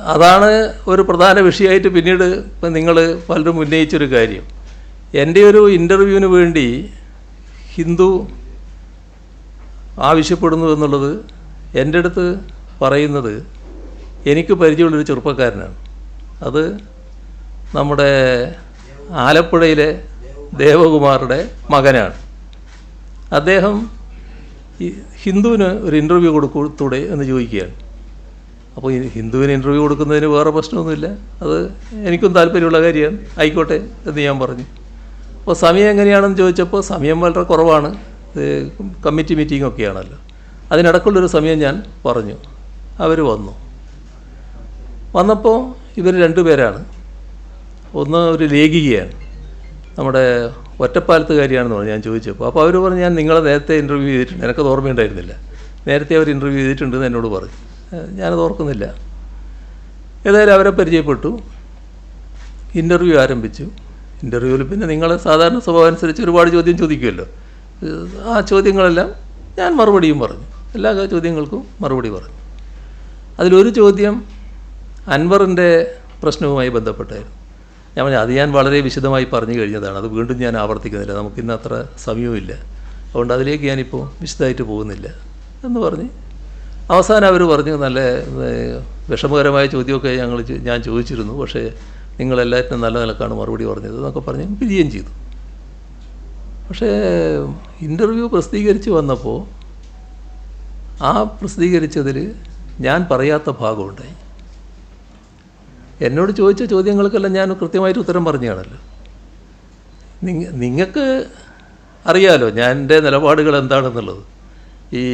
അതാണ് ഒരു പ്രധാന വിഷയമായിട്ട് പിന്നീട് ഇപ്പം നിങ്ങൾ പലരും ഉന്നയിച്ചൊരു കാര്യം. എന്റെ ഒരു ഇന്റർവ്യൂവിന് വേണ്ടി ഹിന്ദു ആവശ്യപ്പെടുന്നു എന്നുള്ളത് എന്റെ അടുത്ത് പറയുന്നത് എനിക്ക് പരിചയമുള്ളൊരു ചെറുപ്പക്കാരനാണ്. അത് നമ്മുടെ ആലപ്പുഴയിലെ ദേവകുമാറുടെ മകനാണ്. അദ്ദേഹം ഹിന്ദുവിന് ഒരു ഇന്റർവ്യൂ കൊടുക്കൂടെ എന്ന് ചോദിക്കുകയാണ്. അപ്പോൾ ഹിന്ദുവിന് ഇന്റർവ്യൂ കൊടുക്കുന്നതിന് വേറെ പ്രശ്നമൊന്നുമില്ല. അത് എനിക്കും താല്പര്യമുള്ള കാര്യമാണ്. ആയിക്കോട്ടെ എന്ന് ഞാൻ പറഞ്ഞു. അപ്പോൾ സമയം എങ്ങനെയാണെന്ന് ചോദിച്ചപ്പോൾ സമയം വളരെ കുറവാണ്. Committee meeting ഒക്കെയാണല്ലോ. അതിനിടക്കുള്ളൊരു സമയം ഞാൻ പറഞ്ഞു. അവർ വന്നു. വന്നപ്പോൾ ഇവർ രണ്ടുപേരാണ് ഒന്ന് ഒരു ലേഖികയാണ്. നമ്മുടെ ഒറ്റപ്പാലത്തുകാരിയാണെന്ന് പറഞ്ഞു ഞാൻ ചോദിച്ചപ്പോൾ അപ്പോൾ അവർ പറഞ്ഞു ഞാൻ നിങ്ങളെ നേരത്തെ ഇന്റർവ്യൂ ചെയ്തിട്ടുണ്ട്. എനിക്കത് ഓർമ്മയുണ്ടായിരുന്നില്ല. നേരത്തെ അവർ ഇന്റർവ്യൂ ചെയ്തിട്ടുണ്ടെന്ന് എന്നോട് പറഞ്ഞു. ഞാനത് ഓർക്കുന്നില്ല. ഏതായാലും അവരെ പരിചയപ്പെട്ടു. ഇന്റർവ്യൂ ആരംഭിച്ചു. ഇന്റർവ്യൂവിൽ പിന്നെ നിങ്ങൾ സാധാരണ സ്വഭാവം അനുസരിച്ച് ഒരുപാട് ചോദ്യം ചോദിക്കുമല്ലോ. ആ ചോദ്യങ്ങളെല്ലാം ഞാൻ മറുപടിയും പറഞ്ഞു. എല്ലാ ചോദ്യങ്ങൾക്കും മറുപടി പറഞ്ഞു. അതിലൊരു ചോദ്യം അൻവറിന്റെ പ്രശ്നവുമായി ബന്ധപ്പെട്ടായിരുന്നു. ഞാൻ പറഞ്ഞു അത് ഞാൻ വളരെ വിശദമായി പറഞ്ഞു കഴിഞ്ഞതാണ്. അത് വീണ്ടും ഞാൻ ആവർത്തിക്കുന്നില്ല. നമുക്കിന്ന് അത്ര സമയവുമില്ല. അതുകൊണ്ട് അതിലേക്ക് ഞാനിപ്പോൾ വിശദമായിട്ട് പോകുന്നില്ല. എന്ന് പറഞ്ഞ് അവസാനം അവർ പറഞ്ഞു നല്ല വിഷമകരമായ ചോദ്യമൊക്കെ ഞങ്ങൾ ഞാൻ ചോദിച്ചിരുന്നു. പക്ഷേ നിങ്ങളെല്ലാറ്റിനും നല്ല നിലക്കാണ് മറുപടി പറഞ്ഞത് എന്നൊക്കെ പറഞ്ഞ് പിരിയുകയും ചെയ്തു. പക്ഷേ ഇന്റർവ്യൂ പ്രസിദ്ധീകരിച്ച് വന്നപ്പോൾ ആ പ്രസിദ്ധീകരിച്ചതിൽ ഞാൻ പറയാത്ത ഭാഗമുണ്ടായി എന്നോട് ചോദിച്ച ചോദ്യങ്ങൾക്കെല്ലാം ഞാൻ കൃത്യമായിട്ട് ഉത്തരം പറഞ്ഞാണല്ലോ. നിങ്ങ നിങ്ങൾക്ക് അറിയാലോ ഞാൻ എന്റെ നിലപാടുകൾ എന്താണെന്നുള്ളത്. ഈ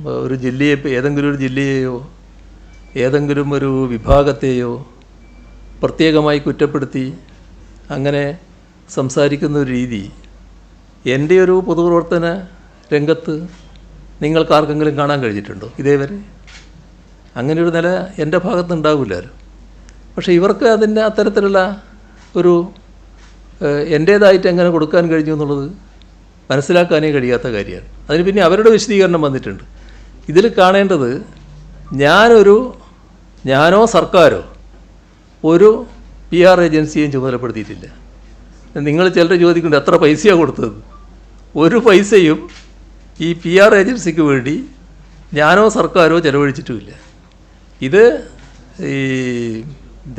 ഒരു ജില്ലയെ ഏതെങ്കിലും ഒരു ജില്ലയെയോ ഏതെങ്കിലും ഒരു വിഭാഗത്തെയോ പ്രത്യേകമായി കുറ്റപ്പെടുത്തി അങ്ങനെ സംസാരിക്കുന്ന ഒരു രീതി എന്റെ ഒരു പൊതുപ്രവർത്തന രംഗത്ത് നിങ്ങൾക്കാർക്കെങ്കിലും കാണാൻ കഴിഞ്ഞിട്ടുണ്ടോ ഇതേവരെ? അങ്ങനെ ഒരു നില എന്റെ ഭാഗത്ത് പക്ഷേ ഇവർക്ക് അതിന്റെ അത്തരത്തിലുള്ള ഒരു എന്റേതായിട്ട് എങ്ങനെ കൊടുക്കാൻ കഴിഞ്ഞു എന്നുള്ളത് മനസ്സിലാക്കാനേ കഴിയാത്ത കാര്യമാണ്. അതിന് പിന്നെ അവരുടെ വിശദീകരണം വന്നിട്ടുണ്ട്. ഇതിൽ കാണേണ്ടത് ഞാനൊരു ഞാനോ സർക്കാരോ ഒരു പി ആർ ഏജൻസിയെയും ചുമതലപ്പെടുത്തിയിട്ടില്ല. നിങ്ങൾ ചിലർ ചോദിക്കുന്നുണ്ട് എത്ര പൈസയാണ് കൊടുത്തത്? ഒരു പൈസയും ഈ പി ആർ ഏജൻസിക്ക് വേണ്ടി ഞാനോ സർക്കാരോ ചെലവഴിച്ചിട്ടുമില്ല. ഇത് ഈ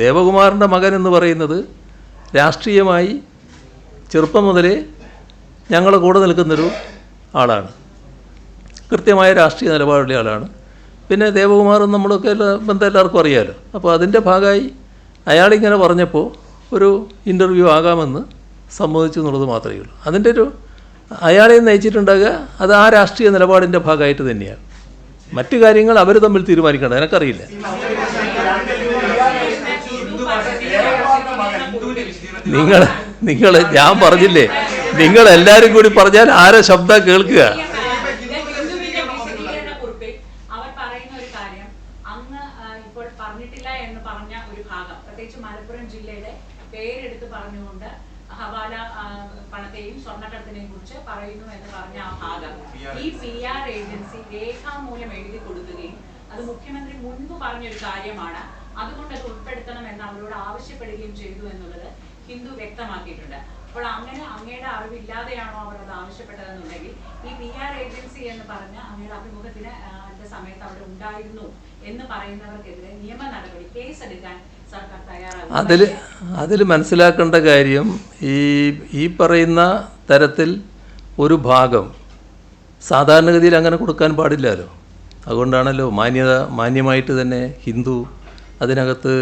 ദേവകുമാറിന്റെ മകൻ എന്ന് പറയുന്നത് രാഷ്ട്രീയമായി ചെറുപ്പം മുതലേ ഞങ്ങളുടെ കൂടെ നിൽക്കുന്നൊരു ആളാണ്. കൃത്യമായ രാഷ്ട്രീയ നിലപാടുള്ള ആളാണ്. പിന്നെ ദേവകുമാറും നമ്മളൊക്കെ ബന്ധം എല്ലാവർക്കും അറിയാമല്ലോ അപ്പോൾ അതിന്റെ ഭാഗമായി അയാളിങ്ങനെ പറഞ്ഞപ്പോൾ ഒരു ഇന്റർവ്യൂ ആകാമെന്ന് സമ്മതിച്ചു എന്നുള്ളത് മാത്രമേ ഉള്ളൂ. അതിന്റെ ഒരു അയാളെ നയിച്ചിട്ടുണ്ടാകുക അത് ആ രാഷ്ട്രീയ നിലപാടിന്റെ ഭാഗമായിട്ട് തന്നെയാണ്. മറ്റു കാര്യങ്ങൾ അവർ തമ്മിൽ തീരുമാനിക്കേണ്ട. എനിക്കറിയില്ല. നിങ്ങൾ നിങ്ങൾ ഞാൻ പറഞ്ഞില്ലേ? നിങ്ങൾ എല്ലാവരും കൂടി പറഞ്ഞാൽ ആരോ ശബ്ദം കേൾക്കുക ഹിന്ദുവിന്റെ വിശദീകരണ കുറിപ്പിൽ അവർ പറയുന്ന ഒരു കാര്യം അങ്ങ് ആ, ഇപ്പോൾ പറഞ്ഞിട്ടില്ല എന്ന് പറഞ്ഞ ഒരു ഭാഗം പ്രത്യേകിച്ച് മലപ്പുറം ജില്ലയുടെ പേരെടുത്ത് പറഞ്ഞുകൊണ്ട് ഹവാല ആ, പണത്തെയും സ്വർണക്കടത്തിനെയും പറയുന്നു എന്ന് പറഞ്ഞ ആ ഭാഗം. ഈ പി ആർ ഏജൻസി രേഖാമൂലം എഴുതി കൊടുക്കുകയും അത് മുഖ്യമന്ത്രി മുൻപ് പറഞ്ഞൊരു കാര്യമാണ്. അതുകൊണ്ട് അത് ഉൾപ്പെടുത്തണം എന്ന് അവരോട് ആവശ്യപ്പെടുകയും ചെയ്തു എന്നുള്ളത് ഹിന്ദു വ്യക്തമാക്കിയിട്ടുണ്ട്. അപ്പോൾ അങ്ങനെ അങ്ങയുടെ അറിവില്ലാതെയാണോ അവർ അത് ആവശ്യപ്പെട്ടതെന്നുണ്ടെങ്കിൽ ഈ പി ആർ ഏജൻസി എന്ന് പറഞ്ഞ അങ്ങയുടെ അഭിമുഖത്തിന് ആ, സമയത്ത് അവിടെ ഉണ്ടായിരുന്നു എന്ന് പറയുന്നവർക്കെതിരെ നിയമ നടപടി കേസെടുക്കാൻ അതിൽ അതിൽ മനസ്സിലാക്കേണ്ട കാര്യം ഈ ഈ പറയുന്ന തരത്തിൽ ഒരു ഭാഗം സാധാരണഗതിയിൽ അങ്ങനെ കൊടുക്കാൻ പാടില്ലല്ലോ. അതുകൊണ്ടാണല്ലോ മാന്യത മാന്യമായിട്ട് തന്നെ ഹിന്ദു അതിനകത്ത്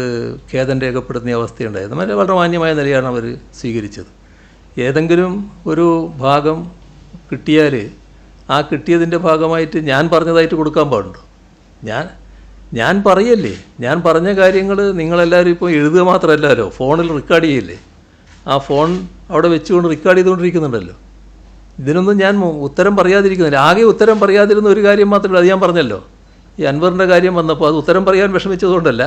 ഖേദം രേഖപ്പെടുത്തുന്ന അവസ്ഥയുണ്ടായത്. വളരെ വളരെ മാന്യമായ നിലയാണ് അവർ സ്വീകരിച്ചത്. ഏതെങ്കിലും ഒരു ഭാഗം കിട്ടിയാൽ ആ കിട്ടിയതിന്റെ ഭാഗമായിട്ട് ഞാൻ പറഞ്ഞതായിട്ട് കൊടുക്കാൻ പാടുണ്ടോ? ഞാൻ ഞാൻ പറയല്ലേ? ഞാൻ പറഞ്ഞ കാര്യങ്ങൾ നിങ്ങളെല്ലാവരും ഇപ്പോൾ എഴുതുക മാത്രമല്ലല്ലോ. ഫോണിൽ റെക്കോർഡ് ചെയ്യില്ലേ? ആ ഫോൺ അവിടെ വെച്ചുകൊണ്ട് റെക്കോർഡ് ചെയ്തുകൊണ്ടിരിക്കുന്നുണ്ടല്ലോ. ഇതിനൊന്നും ഞാൻ ഉത്തരം പറയാതിരിക്കുന്നില്ല. ആകെ ഉത്തരം പറയാതിരുന്ന ഒരു കാര്യം മാത്രമേ അത് ഞാൻ പറഞ്ഞല്ലോ. ഈ അൻവറിന്റെ കാര്യം വന്നപ്പോൾ അത് ഉത്തരം പറയാൻ വിഷമിച്ചതുകൊണ്ടല്ല.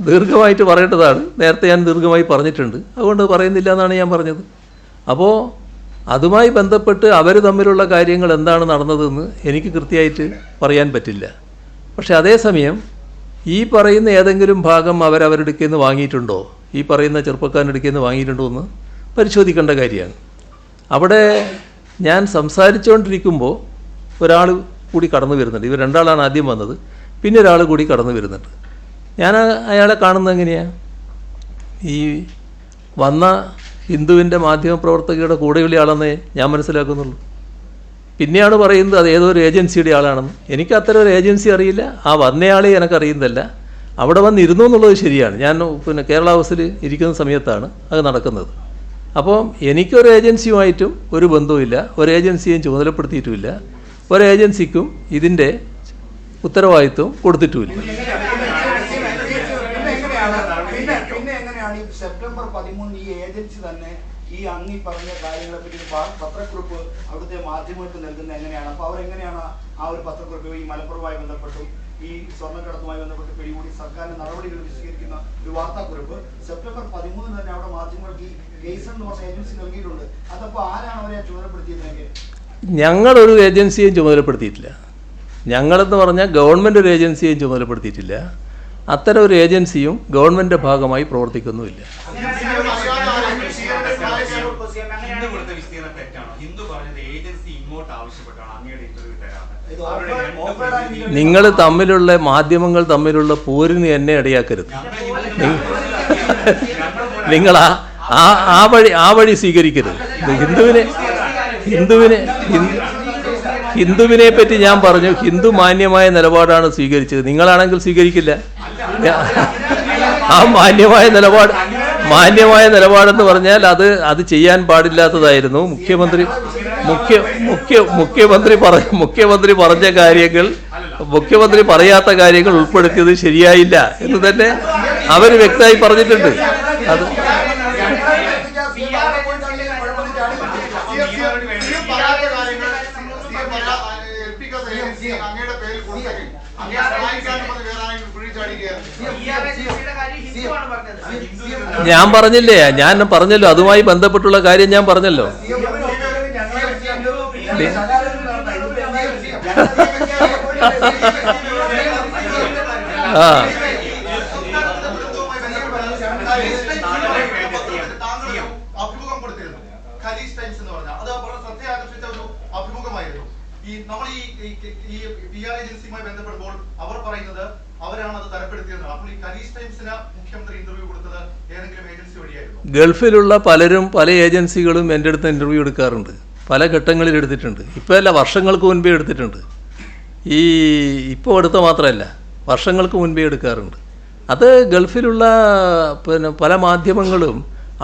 ദീർഘമായിട്ട് പറയേണ്ടതാണ്. നേരത്തെ ഞാൻ ദീർഘമായി പറഞ്ഞിട്ടുണ്ട്. അതുകൊണ്ട് പറയുന്നില്ല എന്നാണ് ഞാൻ പറഞ്ഞത്. അപ്പോൾ അതുമായി ബന്ധപ്പെട്ട് അവർ തമ്മിലുള്ള കാര്യങ്ങൾ എന്താണ് നടന്നതെന്ന് എനിക്ക് കൃത്യമായിട്ട് പറയാൻ പറ്റില്ല. പക്ഷെ അതേസമയം ഈ പറയുന്ന ഏതെങ്കിലും ഭാഗം അവരവരെടുക്കിൽ നിന്ന് വാങ്ങിയിട്ടുണ്ടോ? ഈ പറയുന്ന ചെറുപ്പക്കാരൻ നിന്ന് വാങ്ങിയിട്ടുണ്ടോ എന്ന് പരിശോധിക്കേണ്ട കാര്യമാണ്. അവിടെ ഞാൻ സംസാരിച്ചുകൊണ്ടിരിക്കുമ്പോൾ ഒരാൾ കൂടി കടന്നു വരുന്നുണ്ട്. ഇവർ രണ്ടാളാണ് ആദ്യം വന്നത്. പിന്നെ ഒരാൾ കൂടി കടന്നു വരുന്നുണ്ട്. ഞാൻ അയാളെ കാണുന്നത് എങ്ങനെയാണ് ഈ വന്ന ഹിന്ദുവിന്റെ മാധ്യമപ്രവർത്തകയുടെ കൂടെയുള്ള ആളെന്നേ ഞാൻ മനസ്സിലാക്കുന്നുള്ളൂ. പിന്നെയാണ് പറയുന്നത് അത് ഏതോ ഒരു ഏജൻസിയുടെ ആളാണെന്ന്. എനിക്ക് അത്തരം ഒരു ഏജൻസി അറിയില്ല. ആ വന്നയാളെ എനിക്കറിയുന്നതല്ല. അവിടെ വന്നിരുന്നു എന്നുള്ളത് ശരിയാണ്. ഞാൻ പിന്നെ കേരള ഹൗസിൽ ഇരിക്കുന്ന സമയത്താണ് അത് നടക്കുന്നത്. അപ്പോൾ എനിക്കൊരു ഏജൻസിയുമായിട്ടും ഒരു ബന്ധവുമില്ല. ഒരു ഏജൻസിയും ചുമതലപ്പെടുത്തിയിട്ടുമില്ല. ഒരു ഏജൻസിക്കും ഇതിന്റെ ഉത്തരവാദിത്വം കൊടുത്തിട്ടുമില്ല. സെപ്റ്റംബർ പതിമൂന്ന് ഈ ഏജൻസി തന്നെ ഈ അങ്ങി പറഞ്ഞ കാര്യങ്ങളെ പത്രക്കുറിപ്പ് അവിടുത്തെ മാധ്യമങ്ങൾക്ക് നൽകുന്നത് എങ്ങനെയാണ്? അപ്പോൾ അവരെങ്ങനെയാണ് ആ ഒരു പത്രക്കുറിപ്പ് ഈ മലപ്പുറവുമായി ബന്ധപ്പെട്ടും? ഈ സ്വർണക്കടത്തുമായി ബന്ധപ്പെട്ട് പിടികൂടി സർക്കാരിന്റെ നടപടികൾ വിശദീകരിക്കുന്ന ഒരു വാർത്താക്കുറിപ്പ്. സെപ്റ്റംബർ പതിമൂന്നിന് തന്നെ അവിടെ മാധ്യമങ്ങൾക്ക് ഈ കേസ് എന്ന് പറഞ്ഞ ഏജൻസി നൽകിയിട്ടുണ്ട്. അതപ്പോ ആരാണ് അവരെ ചുമതലപ്പെടുത്തിയതെങ്കിൽ ഞങ്ങളൊരു ഏജൻസിയും ചുമതലപ്പെടുത്തിയിട്ടില്ല. ഞങ്ങളെന്ന് പറഞ്ഞാൽ ഗവൺമെന്റ് ഒരു ഏജൻസിയും ചുമതലപ്പെടുത്തിയിട്ടില്ല. അത്തരം ഒരു ഏജൻസിയും ഗവൺമെന്റിന്റെ ഭാഗമായി പ്രവർത്തിക്കുന്നുമില്ല. നിങ്ങൾ തമ്മിലുള്ള മാധ്യമങ്ങൾ തമ്മിലുള്ള പോരിന് എന്നെ ഇടയാക്കരുത്. നിങ്ങൾ ആ ആ വഴി ആ വഴി സ്വീകരിക്കരുത്. ഹിന്ദുവിനെ ഹിന്ദുവിനെ ഹിന്ദുവിനെ പറ്റി ഞാൻ പറഞ്ഞു. ഹിന്ദു മാന്യമായ നിലപാടാണ് സ്വീകരിച്ചത്. നിങ്ങളാണെങ്കിൽ സ്വീകരിക്കില്ല. ആ മാന്യമായ നിലപാട് മാന്യമായ നിലപാടെന്ന് പറഞ്ഞാൽ അത് അത് ചെയ്യാൻ പാടില്ലാത്തതായിരുന്നു. മുഖ്യമന്ത്രി മുഖ്യ മുഖ്യ മുഖ്യമന്ത്രി പറ മുഖ്യമന്ത്രി പറഞ്ഞ കാര്യങ്ങൾ മുഖ്യമന്ത്രി പറയാത്ത കാര്യങ്ങൾ ഉൾപ്പെടുത്തിയത് ശരിയായില്ല എന്ന് തന്നെ അവർ വ്യക്തമായി പറഞ്ഞിട്ടുണ്ട്. അത് ഞാൻ പറഞ്ഞില്ലേ? ഞാൻ പറഞ്ഞല്ലോ അതുമായി ബന്ധപ്പെട്ടുള്ള കാര്യം ഞാൻ പറഞ്ഞല്ലോ. ആ ഖലീസ് ടൈംസ് എന്ന് പറഞ്ഞാൽ അത് വളരെ ശ്രദ്ധ ആകർഷിച്ച ഒരു അഭിമുഖമായിരുന്നു ഈ നമ്മൾ ഈ ഈ- ഈ പി ആർ ഏജൻസിയുമായി ബന്ധപ്പെടുമ്പോൾ അവർ പറയുന്നത് അവരാണ് അത് തരപ്പെടുത്തിയത് അപ്പോൾ ഈ ഖലീസ് ടൈംസിന് മുഖ്യമന്ത്രി ഇന്റർവ്യൂ കൊടുത്തത് ഏതെങ്കിലും ഏജൻസി വഴിയായിരുന്നു. ഗൾഫിലുള്ള പലരും പല ഏജൻസികളും എന്റെ അടുത്ത് ഇന്റർവ്യൂ എടുക്കാറുണ്ട്. പല ഘട്ടങ്ങളിൽ എടുത്തിട്ടുണ്ട്. ഇപ്പോൾ അല്ല വർഷങ്ങൾക്ക് മുൻപേ എടുത്തിട്ടുണ്ട്. ഈ ഇപ്പോൾ എടുത്ത മാത്രമല്ല വർഷങ്ങൾക്ക് മുൻപേ എടുക്കാറുണ്ട്. അത് ഗൾഫിലുള്ള പിന്നെ പല മാധ്യമങ്ങളും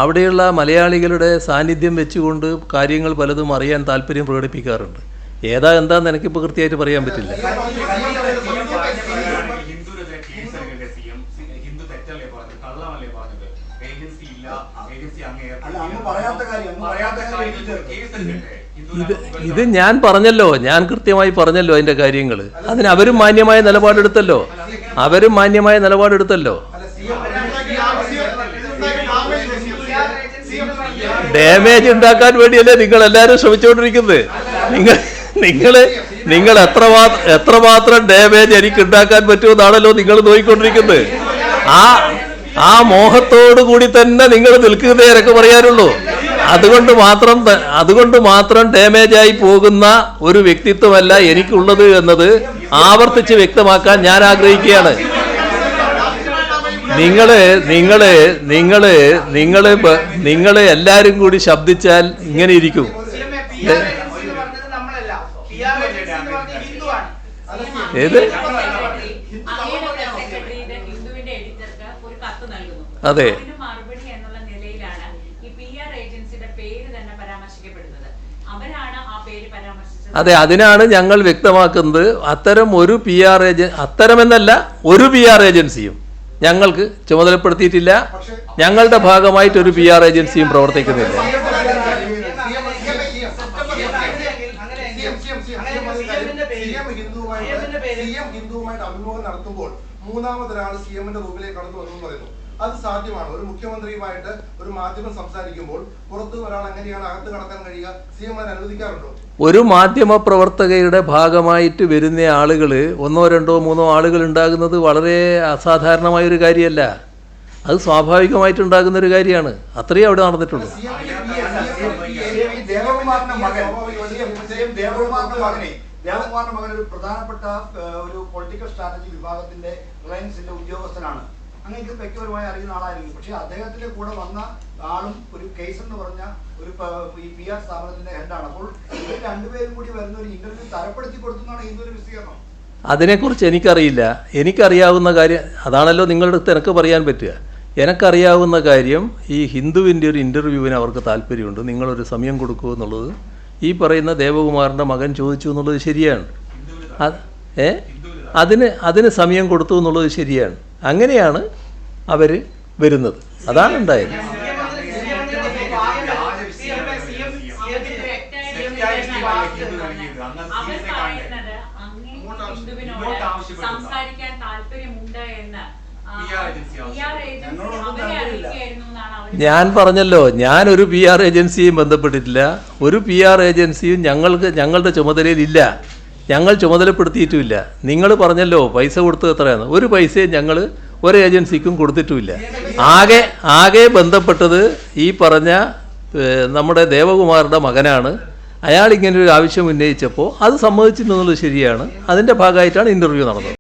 അവിടെയുള്ള മലയാളികളുടെ സാന്നിധ്യം വെച്ചുകൊണ്ട് കാര്യങ്ങൾ പലതും അറിയാൻ താല്പര്യം പ്രകടിപ്പിക്കാറുണ്ട്. ഏതാ എന്താന്ന് എനിക്കിപ്പോൾ കൃത്യമായിട്ട് പറയാൻ പറ്റില്ല. ഹിന്ദുവിനെതിരെ കേസെടുക്കേണ്ട സി എം ഹിന്ദു തെറ്റല്ലേ പറഞ്ഞത് കള്ളമല്ലേ പറഞ്ഞത് ഏജൻസി ഇല്ല ഏജൻസി അങ്ങ് പറയാത്ത കാര്യം, പറയാത്ത കാര്യം ഇത് ഇത് ഞാൻ പറഞ്ഞല്ലോ ഞാൻ കൃത്യമായി പറഞ്ഞല്ലോ അതിന്റെ കാര്യങ്ങൾ അതിന് അവരും മാന്യമായ നിലപാടെടുത്തല്ലോ. അവരും മാന്യമായ നിലപാടെടുത്തല്ലോ. ഡാമേജ് ഉണ്ടാക്കാൻ വേണ്ടിയല്ലേ നിങ്ങൾ എല്ലാരും ശ്രമിച്ചുകൊണ്ടിരിക്കുന്നത്. നിങ്ങൾ നിങ്ങൾ നിങ്ങൾ എത്ര എത്രമാത്രം ഡാമേജ് എനിക്ക് ഉണ്ടാക്കാൻ പറ്റുമെന്നാണല്ലോ നിങ്ങൾ നോക്കിക്കൊണ്ടിരിക്കുന്നത്. ആ ആ മോഹത്തോടു കൂടി തന്നെ നിങ്ങൾ നിൽക്കുന്നതേ എനിക്ക് പറയാനുള്ളൂ. അതുകൊണ്ട് മാത്രം അതുകൊണ്ട് മാത്രം ഡാമേജ് ആയി പോകുന്ന ഒരു വ്യക്തിത്വമല്ല എനിക്കുള്ളത് എന്നത് ആവർത്തിച്ച് വ്യക്തമാക്കാൻ ഞാൻ ആഗ്രഹിക്കുകയാണ്. നിങ്ങൾ നിങ്ങൾ നിങ്ങൾ നിങ്ങൾ നിങ്ങൾ എല്ലാരും കൂടി ശബ്ദിച്ചാൽ ഇങ്ങനെ ഇരിക്കും. ഏത്? അതെ. മറുപടി എന്നുള്ള നിലയിലാണ് ഈ പി ആർ ഏജൻസിയുടെ പേര് തന്നെ പരാമർശിക്കപ്പെടുന്നത്. അവരാണ് ആ പേര് പരാമർശിച്ചത്. അതെ അതിനാണ് ഞങ്ങൾ വ്യക്തമാക്കുന്നത് അത്തരം ഒരു പി ആർ ഏജൻ അത്തരമെന്നല്ല ഒരു പി ആർ ഏജൻസിയും ഞങ്ങൾക്ക് ചുമതലപ്പെടുത്തിയിട്ടില്ല. ഞങ്ങളുടെ ഭാഗമായിട്ട് ഒരു പി ആർ ഏജൻസിയും പ്രവർത്തിക്കുന്നില്ല. മൂന്നാമതൊരാൾ സി എമ്മിന്റെ റൂമിൽ അത് സാധ്യമാണ് ഒരു മുഖ്യമന്ത്രിയുമായിട്ട് ഒരു മാധ്യമം സംസാരിക്കുമ്പോൾ പുറത്ത് ഒരാൾ എങ്ങനെയാണ് അകത്ത് കടക്കാൻ കഴിയുക സി എം അനുവദിക്കാറുണ്ടോ ഒരു മാധ്യമ പ്രവർത്തകയുടെ ഭാഗമായിട്ട് വരുന്ന ആളുകൾ ഒന്നോ രണ്ടോ മൂന്നോ ആളുകൾ ഉണ്ടാകുന്നത് വളരെ അസാധാരണമായ ഒരു കാര്യമല്ല അത് സ്വാഭാവികമായിട്ടുണ്ടാകുന്ന ഒരു കാര്യമാണ് അത്രയും അവിടെ നടന്നിട്ടുള്ളൂ ദേവകുമാറിന്റെ മകൻ ഒരു പ്രധാനപ്പെട്ട ഒരു പൊളിറ്റിക്കൽ സ്ട്രാറ്റജി വിഭാഗത്തിന്റെ റിലയൻസിന്റെ ഉദ്യോഗസ്ഥനാണ് അങ്ങനെ വ്യക്തിപരമായി അറിയുന്ന ആളായിരിക്കും. പക്ഷേ അദ്ദേഹത്തിന്റെ കൂടെ വന്ന ആളും ഒരു കേസ് എന്ന് പറഞ്ഞ ഒരു ഈ പി ആർ സ്ഥാപനത്തിന്റെ ഹെഡാണ് അപ്പോൾ ഇവർ രണ്ടുപേരും കൂടി വരുന്ന ഒരു ഇന്റർവ്യൂ തരപ്പെടുത്തി കൊടുത്തെന്നാണ് ഇതൊരു വിശദീകരണം. അതിനെക്കുറിച്ച് എനിക്കറിയില്ല. എനിക്കറിയാവുന്ന കാര്യം അതാണല്ലോ നിങ്ങളുടെ അടുത്ത് എനിക്ക് പറയാൻ പറ്റുക. എനിക്കറിയാവുന്ന കാര്യം ഈ ഹിന്ദുവിന്റെ ഒരു ഇന്റർവ്യൂവിന് അവർക്ക് താല്പര്യമുണ്ട്. നിങ്ങളൊരു സമയം കൊടുക്കൂ എന്നുള്ളത്. ഈ പറയുന്ന ദേവകുമാറിന്റെ മകൻ ചോദിച്ചു എന്നുള്ളത് ശരിയാണ്. അത് ഏ? അതിന് അതിന് സമയം കൊടുത്തു എന്നുള്ളത് ശരിയാണ്. അങ്ങനെയാണ് അവർ വരുന്നത്. അതാണ് ഉണ്ടായത്. ഞാൻ പറഞ്ഞല്ലോ ഞാൻ ഒരു പി ആർ ഏജൻസിയും ബന്ധപ്പെട്ടിട്ടില്ല. ഒരു പി ആർ ഏജൻസിയും ഞങ്ങൾക്ക് ഞങ്ങളുടെ ചുമതലയിലില്ല ഞങ്ങൾ ചുമതലപ്പെടുത്തിയിട്ടുമില്ല. നിങ്ങൾ പറഞ്ഞല്ലോ പൈസ കൊടുത്തത് എത്രയാണ് ഒരു പൈസയും ഞങ്ങൾ ഒരു ഏജൻസിക്കും കൊടുത്തിട്ടുമില്ല. ആകെ ആകെ ബന്ധപ്പെട്ടത് ഈ പറഞ്ഞ നമ്മുടെ ദേവകുമാറുടെ മകനാണ്. അയാൾ ഇങ്ങനെ ഒരു ആവശ്യം ഉന്നയിച്ചപ്പോൾ അത് സമ്മതിച്ചിട്ടുണ്ടെന്നുള്ളത് ശരിയാണ്. അതിന്റെ ഭാഗമായിട്ടാണ് ഇന്റർവ്യൂ നടന്നത്.